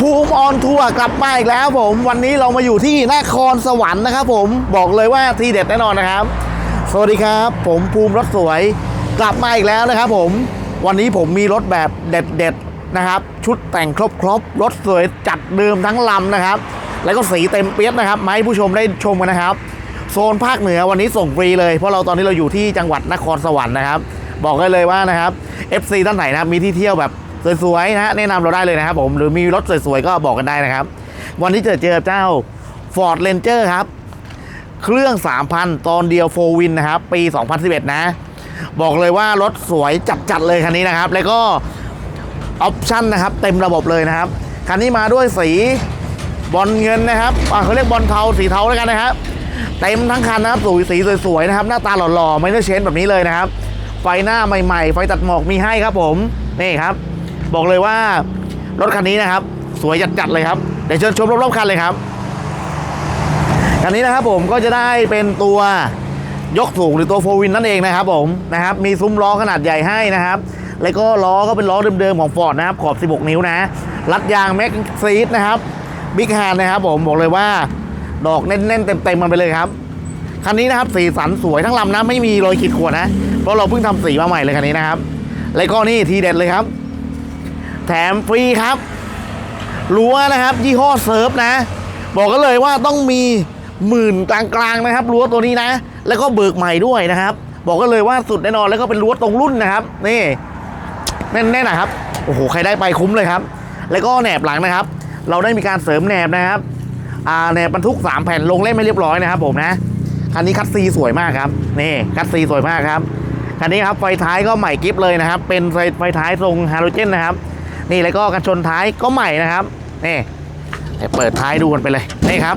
ภูมิออนทัวร์กลับมาอีกแล้วผม วันนี้เรามาอยู่ที่นครสวรรค์นะครับผมบอกเลยว่าทีเด็ดแน่นอนนะครับ สวัสดีครับ ผมภูมิรถสวยกลับมาอีกแล้วนะครับผมวันนี้ผมมีรถแบบเด็ดๆนะครับ ชุดแต่งครบครบๆรถสวยจัดเดิมทั้งลำนะครับ แล้วก็สีเต็มเปียบนะครับมาให้ผู้ชมได้ชมกันนะครับ โซนภาคเหนือวันนี้ส่งฟรีเลยเพราะเราตอนนี้เราอยู่ที่จังหวัดนครสวรรค์นะครับ บอกได้เลยว่านะครับ FC ท่านไหนนะมีที่เที่ยวแบบ สวยๆนะฮะแนะนำเราได้เลยนะครับผมหรือมีรถสวยๆก็บอกกันได้นะครับ วันนี้เจอเจอเจ้า Ford Ranger ครับ เครื่อง 3,000 ตอนเดียวโฟวินนะครับ ปี 2011 นะ บอกเลยว่ารถสวยจัดๆเลยคันนี้นะครับ แล้วก็ออปชั่นนะครับ เต็มระบบเลยนะครับ คันนี้มาด้วยสีบอลเงินนะครับอ่าเขาเรียกบอลเทาสีเทาแล้วกันนะครับเต็มทั้งคันนะครับสวยสีสวยๆนะครับ หน้าตาหล่อๆไม่ได้เชนแบบนี้เลยนะครับ ไฟหน้าใหม่ๆ ไฟตัดหมอกมีให้ครับผม นี่ครับ บอกเลยว่ารถคันนี้นะครับ สวยจัดๆเลยครับเดี๋ยวเชิญชมรอบๆคันเลยครับคันนี้นะครับผมก็จะได้เป็นตัวยกสูงหรือตัวโฟวินนั่นเองนะครับผมนะครับมีซุ้มล้อขนาดใหญ่ให้นะครับ แล้วก็ล้อก็เป็นล้อเดิมๆของฟอร์ดนะครับขอบ 16 นิ้วนะรัดยางแม็กซีดนะครับบิ๊กแฮนนะครับผมบอกเลยว่าดอกแน่นๆเต็มๆมันไปเลยครับคันนี้นะครับสีสันสวยทั้งลำนะไม่มีรอยขีดข่วนนะเพราะเราเพิ่งทำสีมาใหม่เลยคันนี้นะครับ แล้วก็นี่ทีเด็ดเลยครับ แถมฟรีครับรั้วนะครับ ยี่ห้อเซิร์ฟนะ บอกกันเลยว่าต้องมีหมื่นกลางๆนะครับรั้วตัวนี้นะ แล้วก็เบิกใหม่ด้วยนะครับ บอกกันเลยว่าสุดแน่นอนแล้วก็เป็นรั้วตรงรุ่นนะครับ นี่แน่นๆนะครับโอ้โหใครได้ไปคุ้มเลยครับ แล้วก็แหนบหลังนะครับ เราได้มีการเสริมแหนบนะครับอ่าแหนบบรรทุกสามแผ่นลงเล่มไม่เรียบร้อยนะครับ ผมนะคันนี้คัดซีสวยมากครับนี่คัดซีสวยมากครับคันนี้ครับไฟท้ายก็ใหม่กิฟเลยนะครับ เป็นไฟไฟท้ายทรงฮาโลเจนนะครับ นี่แล้วก็กันชนท้ายก็ใหม่นะครับนี่เดี๋ยวเปิดท้ายดูกันไปเลยนี่ครับ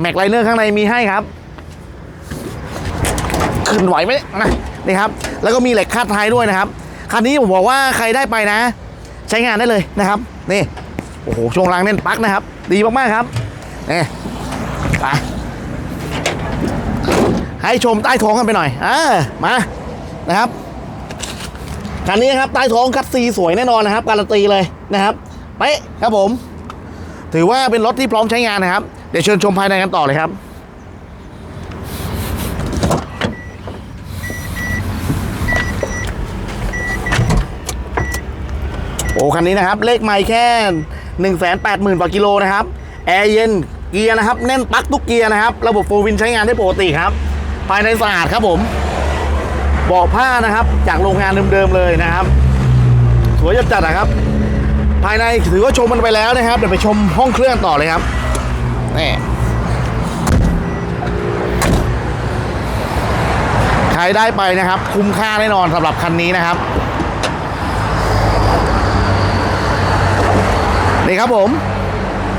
แม็กไลเนอร์ข้างในมีให้ครับ ขึ้นไหวไหมนะนี่ครับ แล้วก็มีเหล็กคาดท้ายด้วยนะครับคันนี้ผมบอกว่าใครได้ไปนะ ใช้งานได้เลยนะครับนี่โอ้โหช่วงล่างแน่นปักนะครับ ดีมากๆครับนี่ไปให้ชมใต้ท้องกันไปหน่อยอ่ามานะครับ คันนี้ครับใต้ท้องคัดซีสวยแน่นอนนะครับ การันตีเลยนะครับไปะครับผม ถือว่าเป็นรถที่พร้อมใช้งานนะครับ เดี๋ยวเชิญชมภายในกันต่อเลยครับโอ้คันนี้นะครับ เลขไม่แค่ 1 8 0 0 0 0กว่ากิโลนะครับ แอร์เย็น เกียร์นะครับ แน่นปักทุกเกียร์นะครับ ระบบโฟวินใช้งานได้ปกติครับ ภายในสะอาดครับผม บาะผ้านะครับ จากโรงงานเดิมๆเลยนะครับ สวยจัดๆนะครับ ภายในถือว่าชมมันไปแล้วนะครับ เดี๋ยวไปชมห้องเครื่องต่อเลยครับนี่ใครได้ไปนะครับ คุ้มค่าแน่นอนสำหรับคันนี้นะครับนี่ครับผม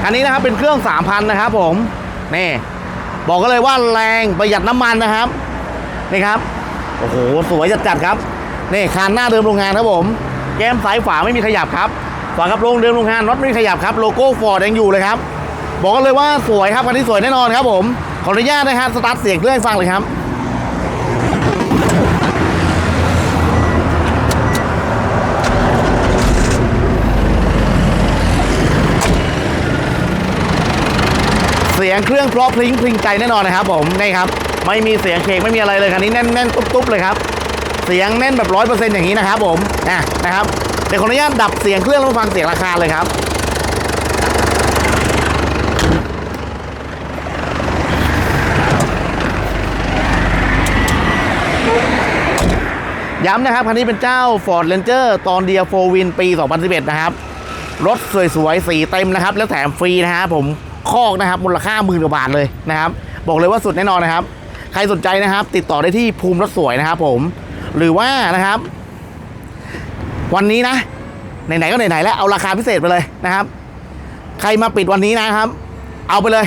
อันนี้นะครับเป็นเครื่อง3,000นะครับผมนี่บอกกันเลยว่าแรงประหยัดน้ำมันนะครับนี่ครับ โอ้โห สวยจัดๆครับ นี่คานหน้าเดิมโรงงานครับผม แก้มซ้ายฝาไม่มีขยับครับฝากระโปรงเดิมโรงงานน็อตไม่มีขยับครับ โลโก้ฟอร์ดยังอยู่เลยครับ บอกกันเลยว่าสวยครับคันนี้สวยแน่นอนครับผม ขออนุญาตนะครับ สตาร์ทเสียงเครื่องฟังเลยครับ เสียงเครื่องเพราะพลิงพลิงใจแน่นอนนะครับผม นี่ครับ ไม่มีเสียงเคงไม่มีอะไรเลยคันนี้แน่นแน่นตุ๊บตุ๊บเลยครับ เสียงแน่นแบบร้อยเปอร์เซ็นต์อย่างนี้นะครับผมอะนะครับเดี๋ยวขออนุญาตดับเสียงเครื่องแล้วมาฟังเสียงราคาเลยครับย้ำนะครับ คันนี้เป็นเจ้า Ford Ranger ตอนเดียว4 Win ปี 2011 นะครับ รถสวยๆ สีเต็มนะครับ แล้วแถมฟรีนะฮะผมคอกนะครับ มูลค่าหมื่นกว่าบาทเลยนะครับ บอกเลยว่าสุดแน่นอนนะครับ ใครสนใจนะครับ ติดต่อได้ที่ภูมิรถสวยนะครับผม หรือว่านะครับ วันนี้นะไหนๆก็ไหนๆแล้วเอาราคาพิเศษไปเลยนะครับ ใครมาปิดวันนี้นะครับ เอาไปเลย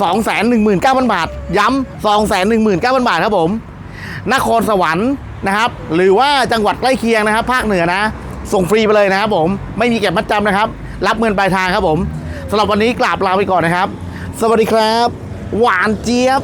2 1 9 0 0 0 บาท ย้ำ2 1 9 0 0 0 บาทครับผม นครสวรรค์นะครับ หรือว่าจังหวัดใกล้เคียงนะครับ ภาคเหนือนะ ส่งฟรีไปเลยนะครับผม ไม่มีเก็บมัดจำนะครับ รับเงินปลายทางครับผมสำหรับวันนี้กราบลาไปก่อนนะครับ สวัสดีครับ หวานเจี๊ยบ